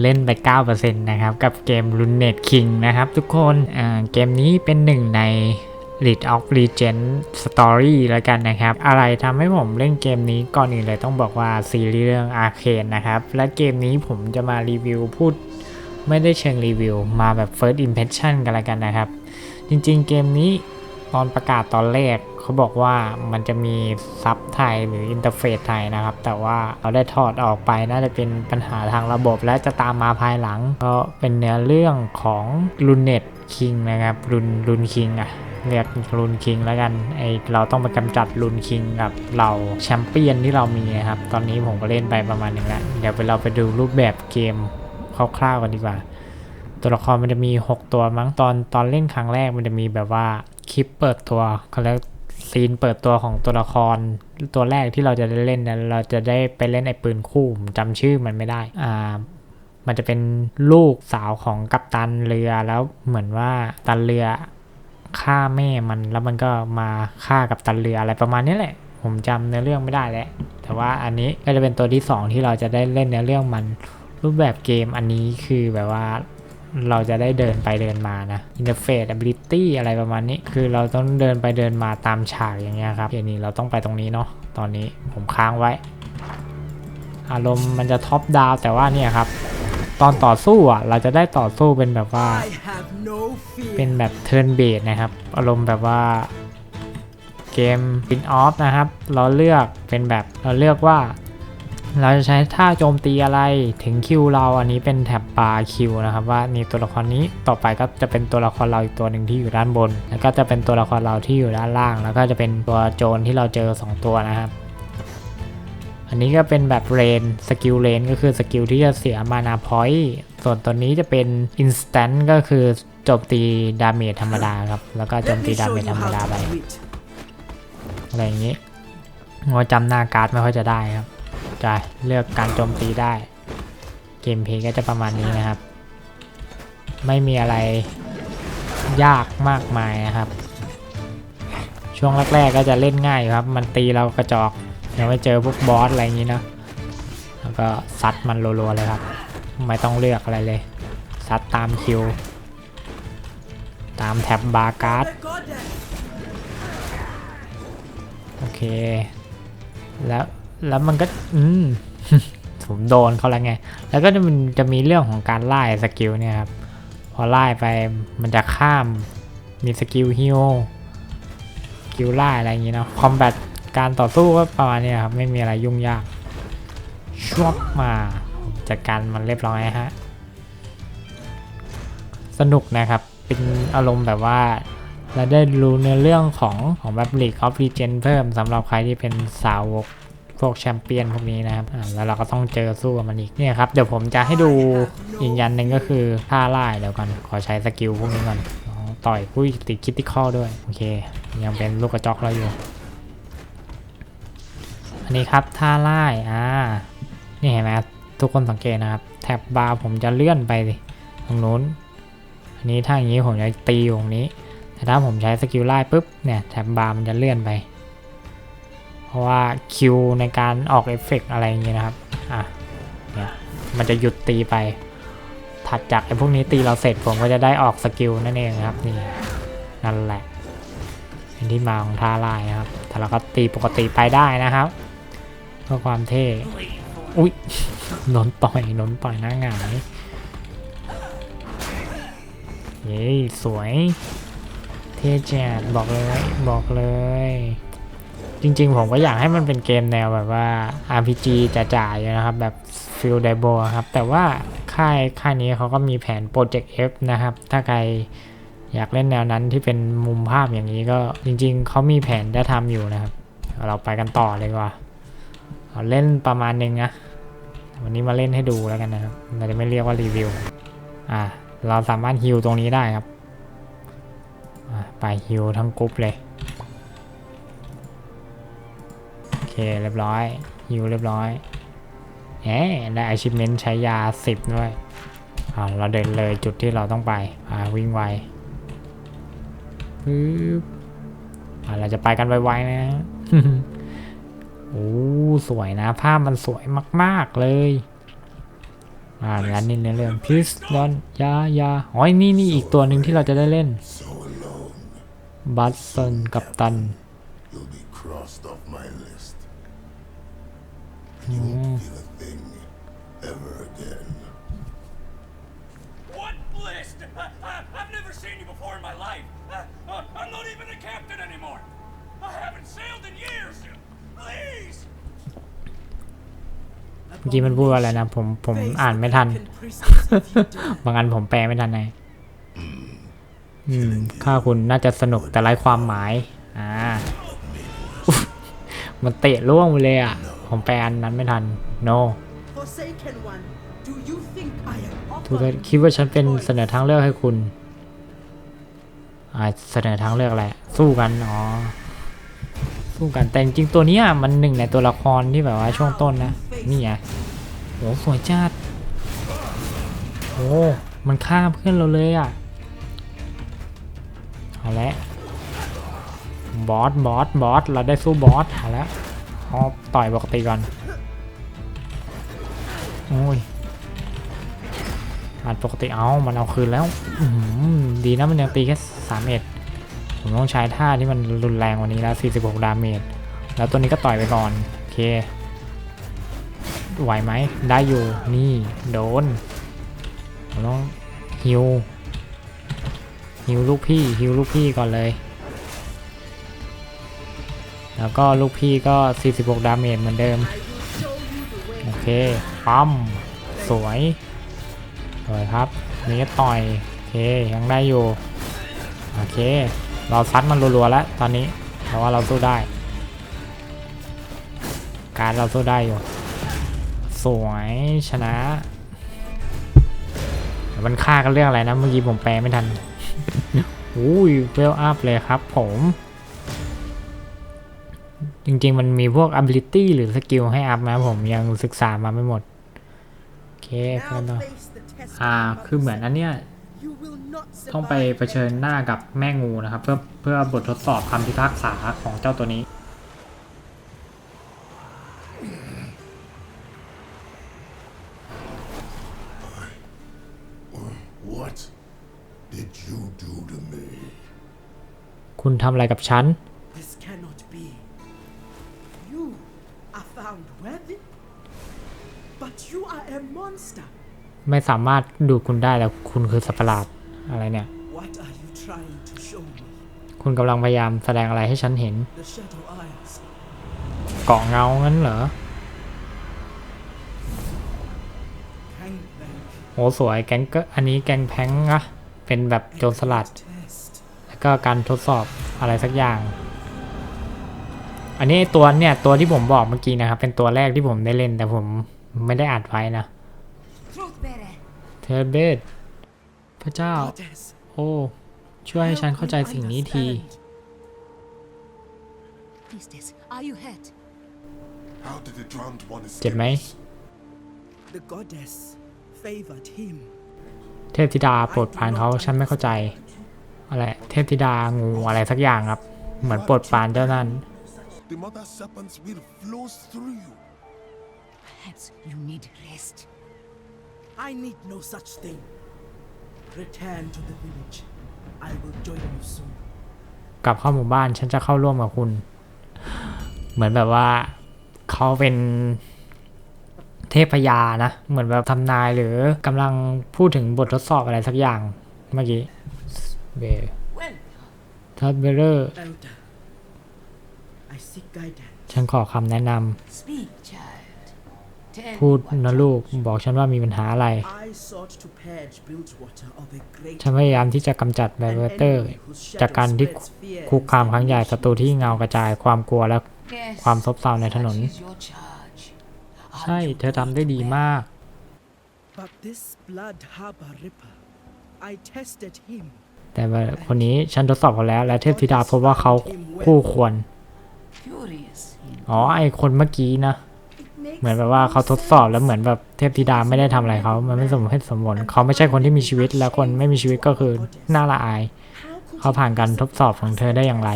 เล่นไป 9%นะครับ กับเกม r u n e t King นะครับทุกคนเกมนี้เป็นหนึ่งใน League of Legends Story แล้วกันนะครับ อะไรทำให้ผมเล่นเกมนี้ก่อนอื่นเลยต้องบอกว่าซีรีส์เรื่อง Arcane นะครับ และเกมนี้ผมจะมารีวิวพูด ไม่ได้เชิงรีวิว มาแบบ First Impression กันแล้วกันนะครับ จริงๆเกมนี้ตอนประกาศตอนแรก เขาบอกว่ามันจะมีซับไทยหรืออินเทอร์เฟซไทยนะครับ แต่ว่าเราได้ถอดออกไปน่าจะเป็นปัญหาทางระบบและจะตามมาภายหลัง ก็เป็นเนื้อเรื่องของรุนเน็ตคิงนะครับรุนรุนคิงอะเรียกรุนคิงแล้วกันไอเราต้องไปกำจัดรุนคิงกับเราแชมเปี้ยนที่เรามีนะครับ ตอนนี้ผมก็เล่นไปประมาณหนึ่งแล้วเดี๋ยวไปเราไปดูรูปแบบเกมคร่าวๆกันดีกว่า ตัวละครมันจะมี 6 ตัวมั้งตอนตอนเล่นครั้งแรกมันจะมีแบบว่าคลิปเปิดตัวเขาเรียก ซีนเปิดตัวของตัวละครตัวแรกที่เราจะได้เล่นนะเราจะได้ไปเล่นไอ้ปืนคู่ผมจำชื่อมันไม่ได้อ่ามันจะเป็นลูกสาวของกัปตันเรือแล้วเหมือนว่ากัปตันเรือฆ่าแม่มันแล้วมันก็มาฆ่ากับตันเรืออะไรประมาณนี้แหละ ผมจำเนื้อเรื่องไม่ได้แล้วแต่ว่าอันนี้ก็จะเป็นตัวที่สองที่เราจะได้เล่นเนื้อเรื่องมันรูปแบบเกมอันนี้คือแบบว่า เราจะได้เดินไปเดินมานะ interface ability อะไรประมาณนี้ คือเราต้องเดินไปเดินมาตามฉากอย่างเงี้ยครับเดี๋ยวนี้เราต้องไปตรงนี้เนาะ ตอนนี้ผมค้างไว้ อารมณ์มันจะท็อปดาวแต่ว่าเนี่ยครับ ตอนต่อสู้อะ เราจะได้ต่อสู้เป็นแบบว่า I have no fear. เป็นแบบเทิร์นเบสนะครับ อารมณ์แบบว่าเกม Spin Off นะครับ เราเลือกเป็นแบบเราเลือกว่า เราจะใช้ท่าโจมตีอะไรถึงคิวเราอันนี้เป็นแท็บบาร์คิวนะครับว่านี่ตัวละครนี้ต่อไปก็จะเป็นตัวละครเราอีกตัวหนึ่งที่อยู่ด้านบน แล้วก็จะเป็นตัวละครเราที่อยู่ด้านล่าง แล้วก็จะเป็นตัวโจรที่เราเจอ 2 ตัวนะครับ อันนี้ก็เป็นแบบเรนสกิลเรนก็คือสกิลที่จะเสียมานาพอยต์ส่วนตัวนี้จะเป็น instant ก็คือโจมตีดาเมจธรรมดาครับแล้วก็โจมตีดาเมจธรรมดาไปอะไรอย่างนี้ว่าจำหน้าการ์ดไม่ค่อยจะได้ครับ จะเลือกการโจมตีได้ เกมเพลย์ก็จะประมาณนี้นะครับ ไม่มีอะไรยากมากมายนะครับ ช่วงแรกๆก็จะเล่นง่ายครับ มันตีเรากระจอกเดี๋ยวไปเจอพวกบอสอะไรอย่างนี้เนอะแล้วก็ซัดมันรัวๆเลยครับ ไม่ต้องเลือกอะไรเลย ซัดตามคิว ตามแท็บบาร์การ์ดโอเค แล้ว แล้วมันก็ อืมผมโดนเขาแล้วไง แล้วก็จะมันจะมีเรื่องของการไล่สกิลเนี่ยครับ พอไล่ไปมันจะข้าม มีสกิลฮิวสกิลไล่อะไรอย่างงี้เนาะคอมแบทการต่อสู้ก็ประมาณนี้ครับ ไม่มีอะไรยุ่งยากชวบมาจัดการมันเรียบร้อยฮะ สนุกนะครับ เป็นอารมณ์แบบว่าเราได้รู้ในเรื่องของของแบบ League of Legends เพิ่มสำหรับใครที่เป็นสาวก พวกแชมเปี้ยนพวกนี้นะครับอ่าแล้วเราก็ต้องเจอสู้กับมันอีกเนี่ยครับเดี๋ยวผมจะให้ดูอีกยันหนึ่งก็คือท่าไล่เดี๋ยวก่อนขอใช้สกิลพวกนี้ก่อนอ๋อต่อยผู้ติดคิดที่ข้อด้วยโอเค ยังเป็นลูกกระจอกเราอยู่ อันนี้ครับท่าไล่อ่านี่เห็นไหมครับทุกคนสังเกตนะครับ แท็บบาร์ผมจะเลื่อนไปตรงนู้นอันนี้ถ้าอย่างนี้ผมจะตีอยู่ตรงนี้ แต่ถ้าผมใช้สกิลไล่ปุ๊บเนี่ยแท็บบาร์มันจะเลื่อนไป เพราะว่าคิวในการออกเอฟเฟกต์อะไรอย่างเงี้ยนะครับ อะ เนี่ย มันจะหยุดตีไป ถัดจากไอ้พวกนี้ตีเราเสร็จผมก็จะได้ออกสกิลนั่นเองครับ นี่ นั่นแหละเป็นที่มาของท่าไล่นะครับ แต่เราก็ตีปกติไปได้นะครับ เพื่อความเท่ อุ๊ยนนต่อยนนต่อยหน้าหงายเย้สวย เท่จัดบอกเลย บอกเลย จริงๆ ผมก็อยากให้มันเป็นเกมแนวแบบว่า RPG จ๋าๆอยู่นะครับ แบบฟิลไดโบครับ แต่ว่าค่ายค่ายนี้เขาก็มีแผน Project F นะครับ ถ้าใครอยากเล่นแนวนั้นที่เป็นมุมภาพอย่างนี้ก็จริง ๆ เขามีแผนจะทำอยู่นะครับ เราไปกันต่อเลยว่าเอาเล่นประมาณนึงนะ วันนี้มาเล่นให้ดูแล้วกันนะครับเราจะไม่เรียกว่ารีวิว อ่า เราสามารถฮิวตรงนี้ได้ครับ ไปฮิวทั้งกรุ๊ปเลย เคเรียบร้อยฮิวเรียบร้อยแหมได้ achievement ใช้ยา 10 ด้วยอ่าเราเดินเลยจุดที่เราต้องไปอ่าวิ่งไวปึ๊บอ่าเราจะไปกันไวๆนะโอ้สวยนะ ภาพมันสวยมาก ๆ เลยอ่าร้านนี้เนื้อเรื่อง please don't อยาอยาอ๋อนี่นี่อีกตัวหนึ่งที่เราจะได้เล่นบัตสันกับตัน You'll be crossed off my list. อืม Feel a thing ever again. What list? I, I, I've never seen you before in my life. I, I, I'm not even a captain anymore. I haven't sailed in years. Please. เมื่อกี้มันพูดว่าอะไรนะ ผมผมอ่านไม่ทัน บางอันผมแปลไม่ทันไงอืมข้าคุณน่าจะสนุกแต่ไร้ความหมาย อ่าอุ๊ยมันเตะล่วงไปเลยอะ ผมแปลอันนั้นไม่ทัน no Forsaken one, do you think I am ทุกคนคิดว่าฉันเป็นเสนอทางเลือกให้คุณอ่าเสนอทางเลือกอะไรสู้กัน อ๋อ สู้กัน แต่จริงๆตัวเนี้ยมันหนึ่งในตัวละครที่แบบว่าช่วงต้นนะ นี่ไงโหสวยจัดโอ้มันฆ่าเพื่อนเราเลยอะ เอาละบอส บอส บอส เราได้สู้บอสเอาละ เอาต่อยปกติก่อนโอ้ยอัดปกติเอามันเอาคืนแล้วดีนะมันยังตีแค่สามเอ็ดผมต้องใช้ท่าที่มันรุนแรงกวันนี้แล้ว46 ดาเมจ แล้วตัวนี้ก็ต่อยไปก่อน โอเค ไหวไหม ได้อยู่ นี่ โดน ผมต้องฮิวฮิวลูกพี่ฮิวลูกพี่ก่อนเลย แล้วก็ลูกพี่ก็ 46 ดาเมจเหมือนเดิม โอเค ปั๊ม สวยสวยครับนี่ก็ต่อย โอเค ยังได้อยู่ โอเค เราซัดมันรัวๆแล้วตอนนี้เพราะว่าเราสู้ได้ การเราสู้ได้อยู่ สวยชนะมันฆ่ากันเรื่องอะไรนะ เมื่อกี้ผมแปลไม่ทัน อุ้ยเวลอัพเลยครับผม จริงๆ มันมีพวก ability หรือสกิลให้อัพนะผมยังศึกษามาไม่หมด โอเคเพื่อน Now ต่อ face the test อ่า of คือเหมือนอันเนี้ย You will not ต้องไป survive เผชิญหน้ากับแม่งูนะครับ เพื่อเพื่อบททดสอบคำพิพากษาของเจ้าตัวนี้ What did you do to me? คุณทำอะไรกับฉัน ไม่สามารถดูดคุณได้แล้วคุณคือสัตว์ประหลาดอะไรเนี่ย What are you trying to show me? คุณกำลังพยายามแสดงอะไรให้ฉันเห็น The Shadow Isles. เกาะเงางั้นเหรอ Hang back. โหสวยแกงก็อันนี้แกงแพงนะเป็นแบบโจรสลัด Test. แล้วก็การทดสอบอะไรสักอย่าง อันนี้ตัวเนี่ยตัวที่ผมบอกเมื่อกี้นะครับ เป็นตัวแรกที่ผมได้เล่นแต่ผมไม่ได้อัดไว้นะ Truth bearer. เทเบตพระเจ้า Goddess. โอ้ ช่วยให้ฉันเข้าใจสิ่งนี้ที Understand. Priestess, are you hurt? How did the drowned one เจ็บ escape? ไหม us? The goddess favored him. เทพธิดาโปรดปรานเขาฉันไม่เข้าใจ อะไร เทพธิดางูอะไรสักอย่างครับ เหมือนโปรดปรานเจ้านั้น The mother serpent's will flows through you. Perhaps you need rest. I need no such thing. Return to the village. I will join you soon. กลับเข้าหมู่บ้านฉันจะเข้าร่วมกับคุณ เหมือนแบบว่าเขาเป็นเทพยานะ เหมือนแบบทำนายหรือกำลังพูดถึงบททดสอบอะไรสักอย่างเมื่อกี้เบ Well, ทับเบเลอร์ Elder, I seek guidance. ฉันขอคำแนะน Speak, child. Tell ำ พูด me what นะลูกบอกฉันว่ามีปัญหาอะไร I sought to purge Bilgewater of a great ฉันพยายามที่จะกำจัดแบ an เวอร์เตอร์ enemy whose จากการ shadow ที่ spreads fear คุกคามครั้งใหญ่ศัตรูที่เงากระจายความกลัวและ Yes, ความซบเซาในถนน that is your charge. ใช่ เธอทำได้ดีมาก But this blood harbor ripper, I tested him. แต่ว่าคนนี้ฉันทดสอบเขาแล้ว และเทพธิดาพบว่าเขาคู่ควร Curious. อ๋อ ไอคนเมื่อกี้นะ It เหมือนแบบว่าเขาทดสอบแล้วเหมือนแบบเทพธิดาไม่ได้ทำอะไรเขามันไม่สมเหตุสมผลเขาไม่ใช่คนที่มีชีวิต และคนไม่มีชีวิตก็คือน่าละอาย เขาผ่านการทดสอบของเธอได้อย่างไร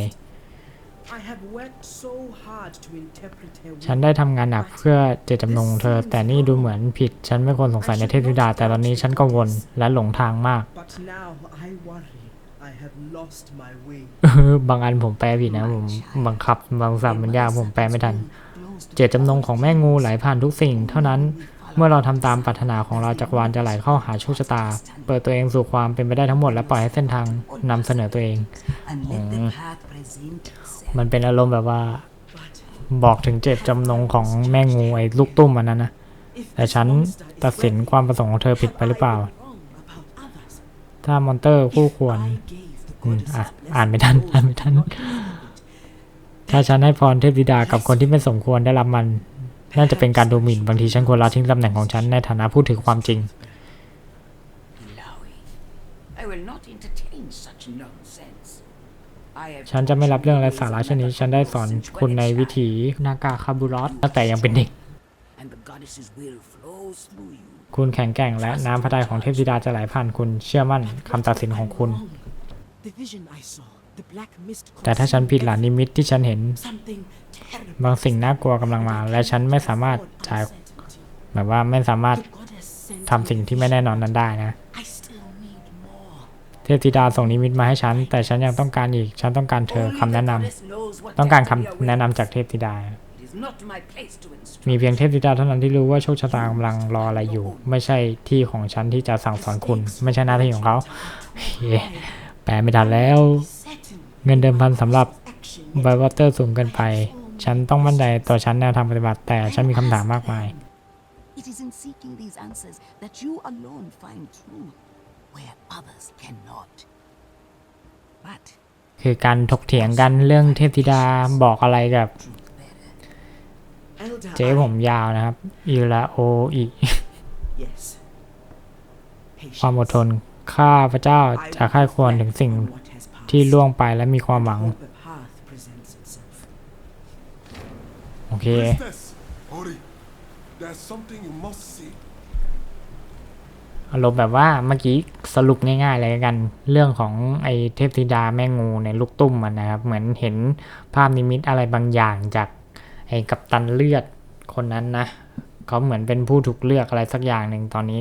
ฉันได้ทำงานหนักเพื่อเจตจำนงเธอ แต่นี่ดูเหมือนผิด ฉันไม่ควรสงสัยในเทพธิดา แต่ตอนนี้ฉันกังวลและหลงทางมากบางอันผมแปลผิดนะผมบังคับบางศัพมันยากผมแปลไม่ทัน เจตจำนงของแม่งูไหลผ่านทุกสิ่ง เท่านั้น เมื่อเราทำตามปรารถนาของเราจักรวาลจะไหลเข้าหาโชคชะตา เปิดตัวเองสู่ความเป็นไปได้ทั้งหมดและปล่อยให้เส้นทางนำเสนอตัวเอง มันเป็นอารมณ์แบบว่า บอกถึงเจตจำนงของแม่งูไอ้ลูกตุ้มอันนั้นนะ แต่ฉันตัดสินความประสงค์ของเธอผิดไปหรือเปล่า ถ้ามอนเตอร์คู่ควรอะอ่านไม่ทันอ่านไม่ทัน who did not deserve it. ถ้าฉันให้พรเทพธิดากับคนที่ไม่สมควรได้รับมันน่าจะเป็นการดูหมิ่นบางทีฉันควรละทิ้งตำแหน่งของฉันในฐานะผู้ถือความจริง Lowy. I will not entertain such nonsense. I have ฉันจะไม่รับเรื่องไร้สาระเช่นนี้ ฉันได้สอนคุณในวิถีนากาคาบุรอสตั้งแต่ยังเป็นเด็ก and the goddess's will flows through you. คุณแข็งแกร่งและน้ำพระทัยของเทพธิดาจะไหลผ่านคุณเชื่อมั่นคำตัดสินของคุณ The vision I saw, the black mist แต่ถ้าฉันผิดหลานนิมิตที่ฉันเห็น something terrible. บางสิ่งน่ากลัวกำลังมา และฉันไม่สามารถจ่ายแบบว่าไม่สามารถ The goddess sent ทำสิ่งที่ไม่แน่นอนนั้นได้นะ I still need more. เทพธิดาส่งนิมิตมาให้ฉัน แต่ฉันยังต้องการอีก ฉันต้องการเธอ Only คำแนะ the นำ goddess knows what ต้องการ has คำ to be aware. แนะนำจากเทพธิดา It is not my place to instruct. มีเพียงเทพธิดาเท่านั้นที่รู้ว่าโชคชะตากำลังรออะไรอยู่ ไม่ใช่ที่ของฉันที่จะสั่งสอนคุณ ไม่ใช่หน้าที่ของเขาเฮ้แปลไม่ทันแล้ว Certain เงินเดิมพันสำหรับ action ไบวอเตอร์สูงเกินไป ฉันต้องมั่นใจต่อฉันแนวทางปฏิบัติ แต่ฉันมีคำถามมากมาย It is in seeking these answers that you alone find truth where others cannot. But คือการถกเถียงกันเรื่องเทพธิดาบอกอะไรกับ elder เจ๊ผมยาวนะครับอิลาโออี Yes. ความอดทนข้าพระเจ้าจะค่ายควรถึงสิ่ง ที่ล่วงไปและมีความหวัง The path presents itself. โอเค Priestess, hurry. There's something you must see. อารมณ์แบบว่าเมื่อกี้สรุปง่ายๆเลยกัน เรื่องของไอเทพธิดาแม่งูในลูกตุ้มมันนะครับ เหมือนเห็นภาพนิมิตอะไรบางอย่างจากไอกัปตันเลือดคนนั้นนะ เขาเหมือนเป็นผู้ถูกเลือกอะไรสักอย่างหนึ่งตอนนี้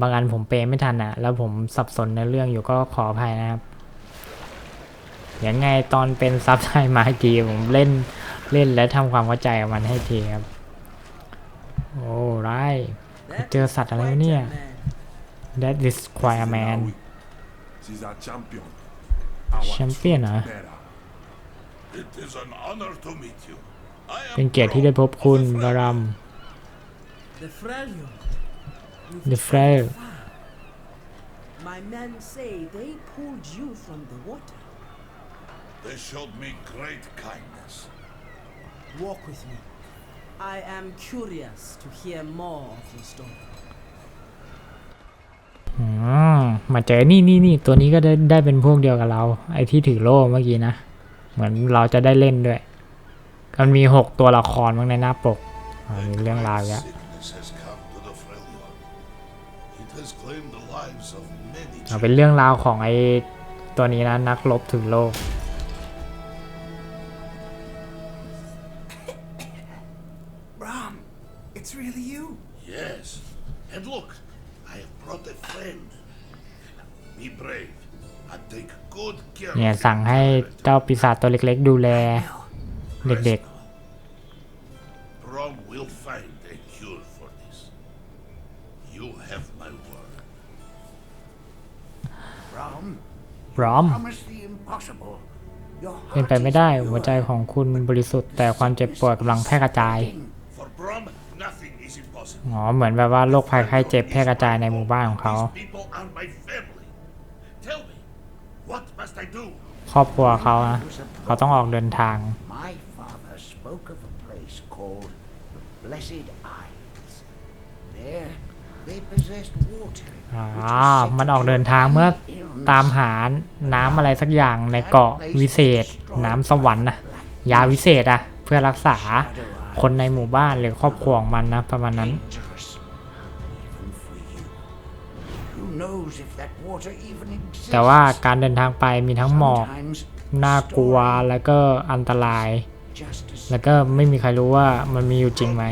บางอันผมเปย์ไม่ทันอะแล้วผมสับสนในเรื่องอยู่ก็ขออภัยนะครับยังไงตอนเป็นซับไทยมาอีกทีผมเล่นเล่นและทำความเข้าใจกับมันให้ทีครับโอ้ไร That Dear is Sat, alam quite mo a niya. man. that is quite a man She's our champion. Our Champion, truth ah? bearer. It is an honor to meet you. I am เป็นเกียรติที่ได้พบคุณ Brom of บา Ephraim. รัม The Freljord. You've The traveled Freyr. far. My men say they pulled you from the water. They showed me great kindness. Walk with me. I am curious to hear more of your story. อืมมาเจอนี่นี่นี่ตัวนี้ก็ได้ได้เป็นพวกเดียวกับเรา ไอ้ที่ถือโล่เมื่อกี้นะ เหมือนเราจะได้เล่นด้วย มันมีหกตัวละครบ้างในหน้าปกอ่ามีเรื่องราวเยอะ Sickness has come to the Freljord. It เอาเป็นเรื่องราวของไอ้ตัวนี้นะนักรบถือโล่ Bram, it's really you. Yes. And look, I have brought a friend. Be brave and take good care เนี่ย of สั่งให้เจ้าปีศาจตัวเล็กๆดูแล Rest เด็ก now. ๆพร้อม promise the impossible. Your เป็น heart ไปไม่ is ได้ pure. หัวใจของคุณบริสุทธิ์แต่ความเจ็บปวดกำลังแพร่กระจาย For Brom, nothing is impossible. อ๋อเหมือนแบบว่าโรคภัยไข้เจ็บแพร่กระจายในหมู่บ้านของเขา These people are my family. Tell me, what must I do? ครอบครัวเขานะเขาต้องออกเดินทาง My father spoke of a place called the Blessed Isles. There, they possessed water. อ่า which was มัน said ออก to เดินทาง cure เมื่อ illness. ตามหาน้ำอะไรสักอย่างในเกาะวิเศษ น้ำสวรรค์นะยาวิเศษอะเพื่อรักษาคนในหมู่บ้านหรือครอบครัวของมันนะประมาณนั้น แต่ว่าการเดินทางไปมีทั้งหมอกน่ากลัวแล้วก็อันตราย แล้วก็ไม่มีใครรู้ว่ามันมีอยู่จริงไหม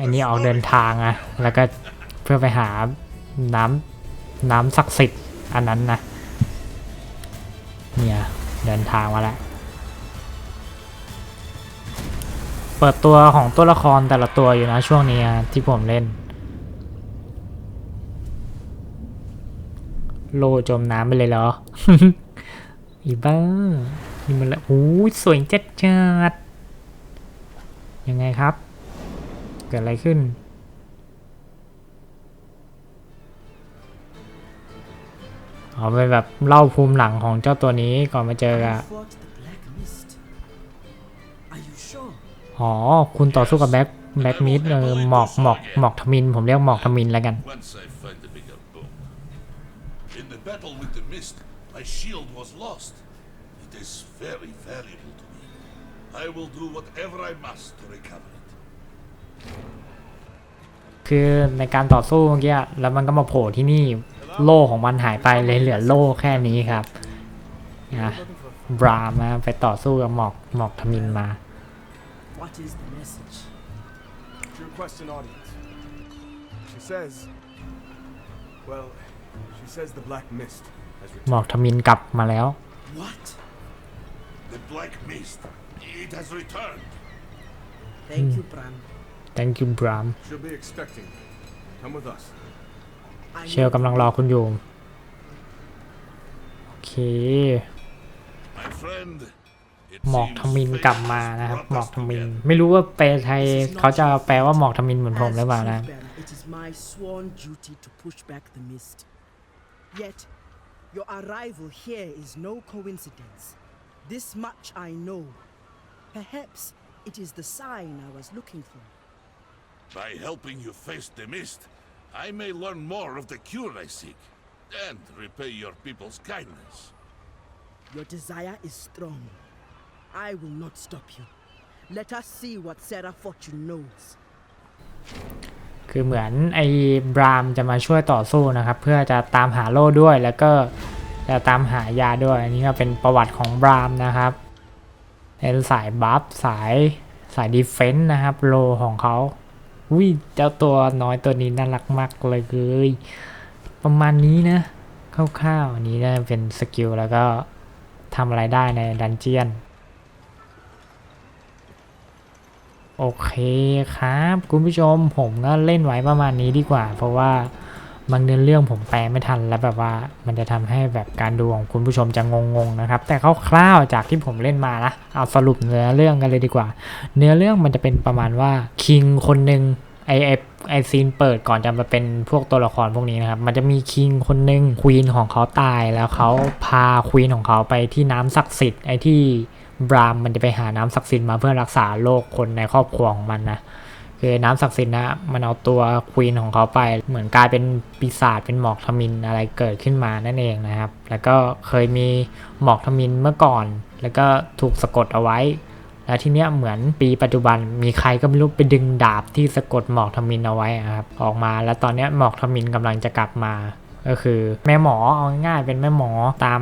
อันนี้ออกเดินทางอะแล้วก็ พื่อไปหาน้ำน้ำศักดิ์สิทธิ์อันนั้นนะ เนี่ยเดินทางมาแล้ว เปิดตัวของตัวละครแต่ละตัวอยู่นะช่วงนี้ที่ผมเล่น โลจมน้ำไปเลยเหรอ อีบ้านี่มันละโอ้ยสวยจัดจัดยังไงครับ เกิดอะไรขึ้น อ๋อเป็นแบบเล่าภูมิหลังของเจ้าตัวนี้ก่อนมาเจอ I กับ fought the Black Mist. Are you sure? อ๋อ คุณต่อสู้กับแบ็คแบ็คมิดเออหมอกหมอกหมอกทมิน ผมเรียกหมอกทมินแล้วกัน Once I find a bigger boat. In the battle with the mist, my shield was lost. It is very valuable to me. I will do whatever I must to recover it. คือในการต่อสู้เมื่อกี้แล้วมันก็มาโผล่ที่นี่ โล่ของมันหายไปเลยเหลือโล่แค่นี้ครับนะบรามนะไปต่อสู้กับหมอกหมอกทมินมา What is the message? To request an audience. She says. Well, she says the Black Mist has หม returned. อกทมินกลับมาแล้ว What? The black mist. It has returned. Thank you, Bram. thank you บราม She'll be expecting. you. Come with us. I เชล know กำลังรอคุณอยู่โอเค My friend. It หมอก seems ทมิน fate กลับมานะครับ brought หมอก us ทมิน together. ไม่รู้ว่าแปลไทยเขาจะแปลว่าหมอกทมินเหมือนผม As หรือเปล่านะ Truthbearer, it is my sworn duty to push back the mist. Yet, your arrival here is no coincidence. This much I know. Perhaps it is the sign I was looking for. By helping you face the mist, I may learn more of the cure I seek and repay your people's kindness. Your desire is strong. I will not stop you. Let us see what Sarah Fortune knows. คือเหมือนไอ้บรามจะมาช่วยต่อสู้นะครับ เพื่อจะตามหาโล่ด้วยแล้วก็จะตามหายาด้วย อันนี้ก็เป็นประวัติของบรามนะครับเป็นสายบัฟสายสายดีเฟนส์นะครับโลของเขา อุ้ยเจ้าตัวน้อยตัวนี้น่ารักมากเลยเลยประมาณนี้นะคร่าวๆนนี้น่จะเป็นสกิลแล้วก็ทำอะไรได้ในดันเจียน โอเคครับ คุณผู้ชมผมก็เล่นไว้ประมาณนี้ดีกว่า เพราะว่า บางเนื้อเรื่องผมแปลไม่ทันแล้วแบบว่ามันจะทำให้แบบการดูของคุณผู้ชมจะงงๆนะครับ แต่คร่าวๆจากที่ผมเล่นมานะเอาสรุปเนื้อเรื่องกันเลยดีกว่า เนื้อเรื่องมันจะเป็นประมาณว่าคิงคนหนึ่งไอไอไอซีนเปิดก่อนจะมาเป็นพวกตัวละครพวกนี้นะครับ มันจะมีคิงคนหนึ่งควีนของเขาตายแล้วเขาพาควีนของเขาไปที่น้ำศักดิ์สิทธิ์ไอที่บรามมันจะไปหาน้ำศักดิ์สิทธิ์มาเพื่อรักษาโรคคนในครอบครัวของมันนะ คือน้ำศักดิ์สิทธิ์นะมันเอาตัวควีนของเขาไป เหมือนกลายเป็นปีศาจเป็นหมอกทมินอะไรเกิดขึ้นมานั่นเองนะครับ แล้วก็เคยมีหมอกทมินเมื่อก่อน แล้วก็ถูกสะกดเอาไว้ แล้วทีเนี้ยเหมือนปีปัจจุบันมีใครก็ไม่รู้ไปดึงดาบที่สะกดหมอกทมินเอาไว้อะครับออกมาแล้วตอนเนี้ยหมอกทมินกำลังจะกลับมา ก็คือแม่หมอเอาง่ายๆเป็นแม่หมอตาม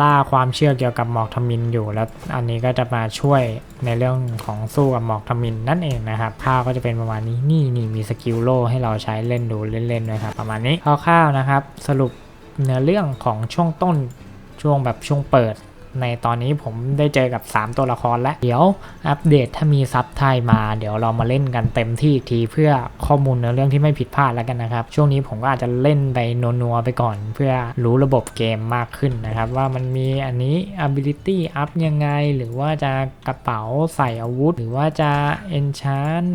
ล่าความเชื่อเกี่ยวกับหมอกทมินอยู่ แล้วอันนี้ก็จะมาช่วยในเรื่องของสู้กับหมอกทมินนั่นเองนะครับภาพก็จะเป็นประมาณนี้นี่นี่มีสกิลโล่ให้เราใช้เล่นดูเล่นๆนะครับประมาณนี้คร่าวๆนะครับ สรุปเนื้อเรื่องของช่วงต้นช่วงแบบช่วงเปิด ในตอนนี้ผมได้เจอกับ 3 ตัวละครแล้ว เดี๋ยวอัปเดตถ้ามีซับไทยมา เดี๋ยวเรามาเล่นกันเต็มที่อีกทีเพื่อข้อมูลเนื้อเรื่องที่ไม่ผิดพลาดแล้วกันนะครับ ช่วงนี้ผมก็อาจจะเล่นไปนัวๆไปก่อน เพื่อรู้ระบบเกมมากขึ้นนะครับ ว่ามันมีอันนี้ ability up ยังไง หรือว่าจะกระเป๋าใส่อาวุธ หรือว่าจะ enchant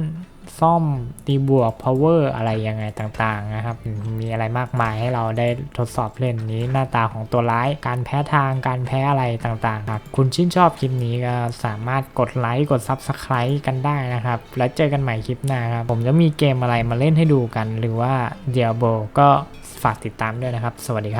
ซ่อมตีบวก power อะไรยังไงต่างๆนะครับ มีอะไรมากมายให้เราได้ทดสอบเล่นนี้หน้าตาของตัวร้าย การแพ้ทางการแพ้อะไรต่างๆครับคุณชื่นชอบคลิปนี้ก็สามารถกดไลค์กด Subscribe กันได้นะครับ แล้วเจอกันใหม่คลิปหน้าครับ ผมจะมีเกมอะไรมาเล่นให้ดูกัน หรือว่าเดียโบก็ฝากติดตามด้วยนะครับ สวัสดีครับ